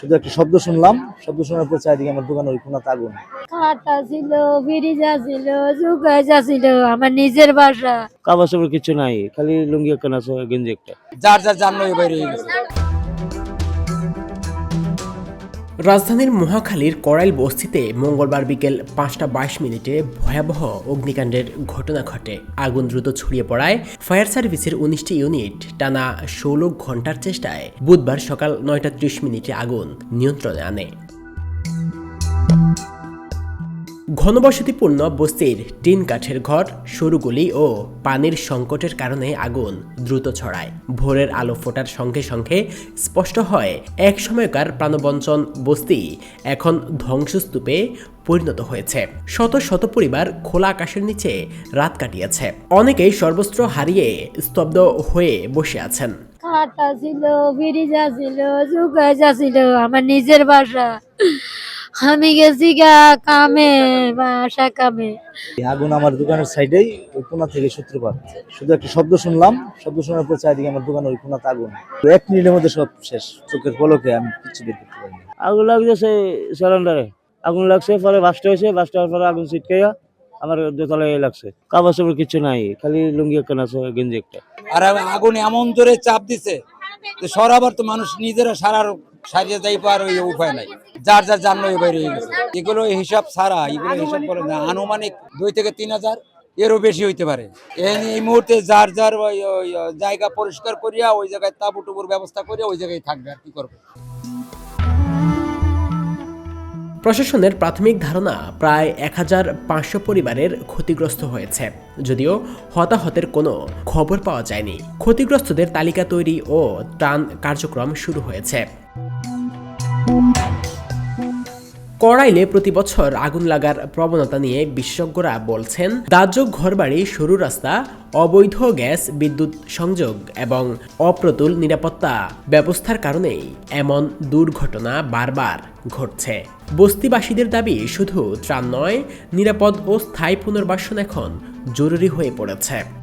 শুধু একটা শব্দ শুনলাম শব্দ শোনার পর চারিদিকে আমার দোকান ওই কোনাতে আগুন। কাটা ছিল ফ্রিজা ছিল সুগাইজা ছিল আমার নিজের বাসা। কাপড় চাপড় কিছু নাই খালি লুঙ্গি একটা আছে গেঞ্জি একটা। যার যার জানলো বাইরে। হয়ে গেছে রাজধানীর মহাখালীর করাইল বস্তিতে মঙ্গলবার বিকেল পাঁচটা বাইশ মিনিটে ভয়াবহ অগ্নিকাণ্ডের ঘটনা ঘটে। আগুন দ্রুত ছড়িয়ে পড়ায় ফায়ার সার্ভিসের উনিশটি ইউনিট। টানা ষোলো ঘণ্টার চেষ্টায় বুধবার সকাল নয়টা ত্রিশ মিনিটে আগুন নিয়ন্ত্রণে আনে। ঘনবসতিপূর্ণ বস্তির টিন কাঠের ঘর, সরু গলি ও পানির সংকটের কারণে আগুন দ্রুত ছড়ায়। ভোরের আলো ফোটার সঙ্গে সঙ্গে স্পষ্ট হয়, এক সময়কার প্রাণবঞ্চন বস্তি এখন ধ্বংসস্তূপে পরিণত হয়েছে। শত শত পরিবার খোলা আকাশের নিচে রাত কাটিয়েছে। অনেকেই সর্বস্ত্র হারিয়ে স্তব্ধ হয়ে বসে আছেন। খাটা ছিল ফ্রিজা ছিল ছিল আমার নিজের বাসা। আমি গেছি গা কামে বাসা কামে। আগুন আমার দোকানের সাইডেই ওই কোনা থেকে সূত্রপাত। শুধু একটা শব্দ শুনলাম শব্দ শোনার পর চারিদিকে আমার দোকানের ওই কোনাতে আগুন। এক মিনিটের মধ্যে সব শেষ। চোখের পলকে আমি কিছু বের করতে পারিনি আগুন লাগছে সেই সিলিন্ডারে। আগুন লাগছে পরে বাসটা হয়েছে বাসটা হওয়ার পরে আগুন ছিটকাইয়া আমার দোতলায় লাগছে। কাপড় চাপড় কিছু নাই খালি লুঙ্গি একটা আছে গেঞ্জি একটা। আর আগুন এমন জোরে চাপ দিছে যে সরাবার তো মানুষ নিজেরা সারার সারিয়ে যাই পার ওই উপায় নাই। যার যার জানলো বাইরে হয়ে গেছে। এগুলো হিসাব ছাড়া, এগুলো হিসাব করে না। আনুমানিক দুই থেকে তিন হাজার, এরও বেশি হইতে পারে। এই মুহূর্তে যার যার জায়গা পরিষ্কার করিয়া, ওই জায়গায় তাবু টুবুর ব্যবস্থা করিয়া ওই জায়গায় থাকবে আর কি করবে। প্রশাসনের প্রাথমিক ধারণা প্রায় এক হাজার পাঁচশো পরিবারের ক্ষতিগ্রস্ত হয়েছে। যদিও হতাহতের কোনো খবর পাওয়া যায়নি। ক্ষতিগ্রস্তদের তালিকা তৈরি ও ত্রাণ কার্যক্রম শুরু হয়েছে। কড়াইলে প্রতি বছর আগুন লাগার প্রবণতা নিয়ে বিশেষজ্ঞরা বলছেন, দাহ্য ঘরবাড়ি, সরু রাস্তা, অবৈধ গ্যাস, বিদ্যুৎ সংযোগ এবং অপ্রতুল নিরাপত্তা ব্যবস্থার কারণেই এমন দুর্ঘটনা বারবার ঘটছে। বস্তিবাসীদের দাবি, শুধু ত্রাণ নয়, নিরাপদ ও স্থায়ী পুনর্বাসন এখন জরুরি হয়ে পড়েছে।